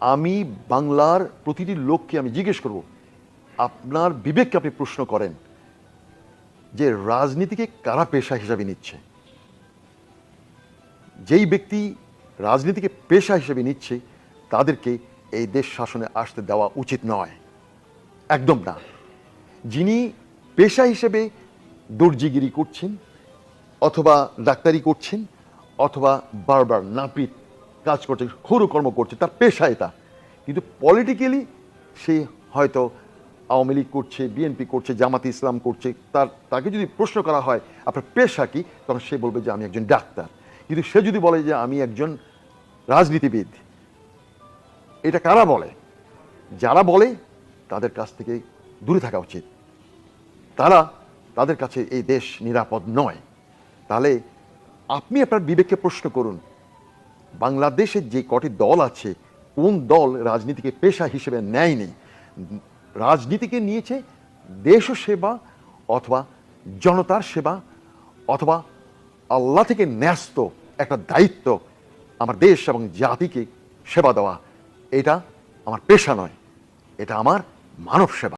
আমি বাংলার প্রতিটি লোককে আমি জিজ্ঞেস করব, আপনার বিবেককে আপনি প্রশ্ন করেন যে রাজনীতিকে কারা পেশা হিসাবে নিচ্ছে? যেই ব্যক্তি রাজনীতিকে পেশা হিসেবে নিচ্ছে, তাদেরকে এই দেশ শাসনে আসতে দেওয়া উচিত নয়। একদম না। যিনি পেশা হিসেবে দর্জিগিরি করছেন, অথবা ডাক্তারি করছেন, অথবা বারবার নাপিত কাজ করছে কর্ম করছে, তার পেশা এটা। কিন্তু পলিটিক্যালি সে হয়তো আওয়ামী লীগ করছে বিএনপি করছে, জামাত ইসলাম করছে, তার, তাকে যদি প্রশ্ন করা হয়, আপনার পেশা কি, তখন সে বলবে যে আমি একজন ডাক্তার। কিন্তু সে যদি বলে যে আমি একজন রাজনীতিবিদ, এটা কারা বলে? যারা বলে, তাদের কাছ থেকে দূরে থাকা উচিত। তারা তাদের কাছে এই দেশ নিরাপদ নয়। তাহলে আপনি আপনার বিবেককে প্রশ্ন করুন বাংলাদেশের যে কটি দল আছে, কোন দল রাজনীতিকে পেশা হিসেবে নেয়নি? রাজনীতিকে নিয়েছে দেশ সেবা অথবা জনতার সেবা অথবা আল্লাহ থেকে ন্যস্ত একটা দায়িত্ব আমার দেশ এবং জাতিকে সেবা দেওয়া। এটা আমার পেশা নয়, এটা আমার মানব সেবা।